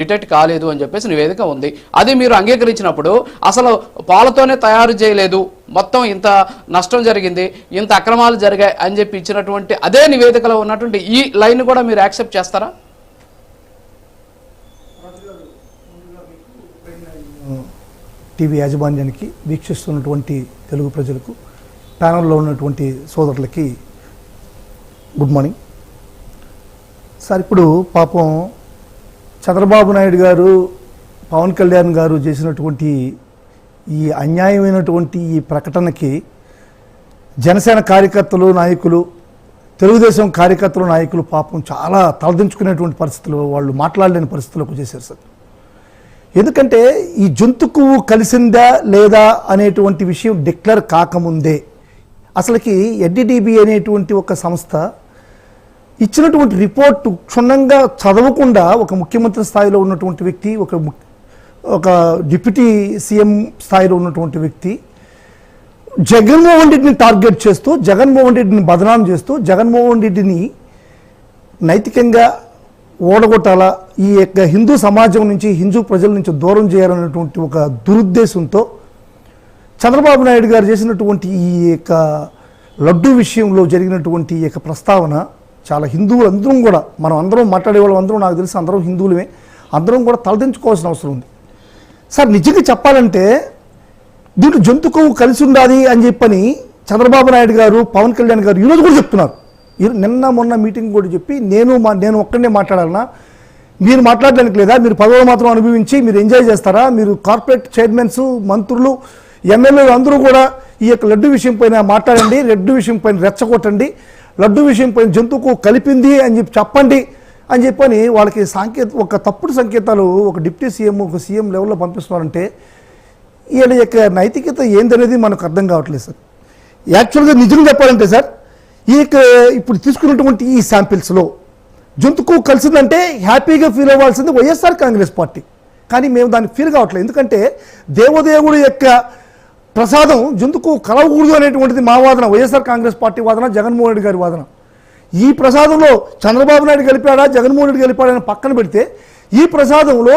Detect కాలేదు అని చెప్పేసి నివేదిక ఉంది. అది మీరు అంగీకరించినప్పుడు అసలు పాలతోనే తయారు చేయలేదు. మొత్తం ఇంత నష్టం జరిగింది ఇంత అక్రమాలు జరిగాయి అని చెప్పి ఇచ్చినటువంటి అదే నివేదికలో ఉన్నటువంటి ఈ లైన్ కూడా మీరు యాక్సెప్ట్ చేస్తారా? టీవీ యాజమాన్యానికి వీక్షిస్తున్నటువంటి తెలుగు ప్రజలకు ప్యానల్లో ఉన్నటువంటి సోదరులకి గుడ్ మార్నింగ్. సార్ ఇప్పుడు పాపం చంద్రబాబు నాయుడు గారు పవన్ కళ్యాణ్ గారు చేసినటువంటి ఈ అన్యాయమైనటువంటి ఈ ప్రకటనకి జనసేన కార్యకర్తలు నాయకులు తెలుగుదేశం కార్యకర్తలు నాయకులు పాపం చాలా తలదించుకునేటువంటి పరిస్థితులు వాళ్ళు మాట్లాడలేని పరిస్థితులకు చేశారు సార్. ఎందుకంటే ఈ జంతుకు కలిసిందా లేదా అనేటువంటి విషయం డిక్లేర్ కాకముందే. అసలుకి ఎడ్డిడిబి అనేటువంటి ఒక సంస్థ ఇచ్చినటువంటి రిపోర్టు క్షుణ్ణంగా చదవకుండా ఒక ముఖ్యమంత్రి స్థాయిలో ఉన్నటువంటి వ్యక్తి ఒక ము- ఒక డిప్యూటీ సీఎం స్థాయిలో ఉన్నటువంటి వ్యక్తి జగన్మోహన్ రెడ్డిని టార్గెట్ చేస్తూ జగన్మోహన్ రెడ్డిని బదనాం చేస్తూ జగన్మోహన్ రెడ్డిని నైతికంగా ఓడగొట్టాలా ఈ యొక్క హిందూ సమాజం నుంచి హిందూ ప్రజల నుంచి దూరం చేయాలనేటువంటి ఒక దురుద్దేశంతో చంద్రబాబు నాయుడు గారు చేసినటువంటి ఈ యొక్క లడ్డు విషయంలో జరిగినటువంటి ఈ యొక్క ప్రస్తావన చాలా హిందువులు అందరం కూడా మనం అందరం మాట్లాడే వాళ్ళం అందరం నాకు తెలిసి అందరం హిందువులమే అందరం కూడా తలదించుకోవాల్సిన అవసరం ఉంది. సార్ నిజంగా చెప్పాలంటే దీంట్లో జంతు కొవ్వు కలిసి ఉండాలి అని చెప్పని చంద్రబాబు నాయుడు గారు పవన్ కళ్యాణ్ గారు ఈరోజు కూడా చెప్తున్నారు. నిన్న మొన్న మీటింగ్ కూడా చెప్పి నేను మా నేను ఒక్కడనే మాట్లాడాలన్నా మీరు మాట్లాడడానికి లేదా మీరు పదవులు మాత్రం అనుభవించి మీరు ఎంజాయ్ చేస్తారా మీరు కార్పొరేట్ చైర్మన్స్ మంత్రులు ఎమ్మెల్యేలు అందరూ కూడా ఈ యొక్క లడ్డు విషయం పైన మాట్లాడండి లడ్డు విషయం పైన రెచ్చగొట్టండి లడ్డు విషయం పైన జంతువుకు కలిపింది అని చెప్పి చెప్పండి అని చెప్పని వాళ్ళకి సాంకేత ఒక తప్పుడు సంకేతాలు ఒక డిప్యూటీ సీఎం ఒక సీఎం లెవెల్లో పంపిస్తున్నారంటే వీళ్ళ యొక్క నైతికత ఏందనేది మనకు అర్థం కావట్లేదు సార్. యాక్చువల్గా నిజం చెప్పాలంటే సార్ ఈ యొక్క ఇప్పుడు తీసుకున్నటువంటి ఈ శాంపిల్స్లో జంతుకు కలిసిందంటే హ్యాపీగా ఫీల్ అవ్వాల్సింది వైఎస్ఆర్ కాంగ్రెస్ పార్టీ. కానీ మేము దాన్ని ఫీల్ కావట్లేదు. ఎందుకంటే దేవదేవుడి యొక్క ప్రసాదం జంతుకు కలవకూడదు అనేటువంటిది మా వాదన వైఎస్ఆర్ కాంగ్రెస్ పార్టీ వాదన జగన్మోహన్ రెడ్డి గారి వాదన. ఈ ప్రసాదంలో చంద్రబాబు నాయుడు గెలిపాడా జగన్మోహన్ రెడ్డి గెలిపాడని పక్కన పెడితే ఈ ప్రసాదంలో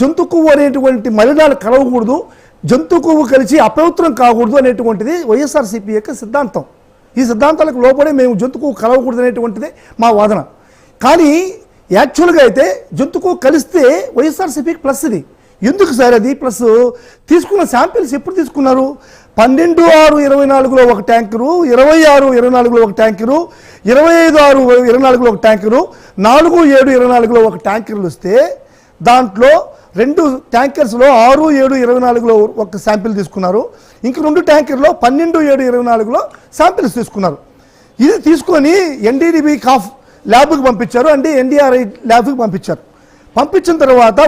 జంతు కొవ్వు అనేటువంటి మలినాలు కలవకూడదు జంతు కొవ్వు కలిసి అపవిత్రం కాకూడదు అనేటువంటిది వైఎస్ఆర్సీపీ యొక్క సిద్ధాంతం. ఈ సిద్ధాంతాలకు లోపడే మేము జంతు కొవ్వు కలవకూడదు అనేటువంటిది మా వాదన. కానీ యాక్చువల్గా అయితే జంతు కొవ్వు కలిస్తే వైఎస్ఆర్సీపీకి ప్లస్ ఇది. ఎందుకు సార్ అది? ప్లస్ తీసుకున్న శాంపిల్స్ ఎప్పుడు తీసుకున్నారు? పన్నెండు ఆరు ఇరవై నాలుగులో ఒక ట్యాంకరు ఇరవై ఆరు ఇరవై నాలుగులో ఒక ట్యాంకరు ఇరవై ఐదు ఆరు ఇరవై నాలుగులో ఒక ట్యాంకరు నాలుగు ఏడు ఇరవై నాలుగులో ఒక ట్యాంకర్లు వస్తే దాంట్లో రెండు ట్యాంకర్స్లో ఆరు ఏడు ఇరవై నాలుగులో ఒక శాంపిల్ తీసుకున్నారు. ఇంక రెండు ట్యాంకర్లో పన్నెండు ఏడు ఇరవై నాలుగులో శాంపిల్స్ తీసుకున్నారు. ఇది తీసుకొని ఎన్డీడీబీ కాఫ్ ల్యాబ్కి పంపించారు. అంటే ఎన్డీఆర్ఐ ల్యాబ్కి పంపించారు. పంపించిన తర్వాత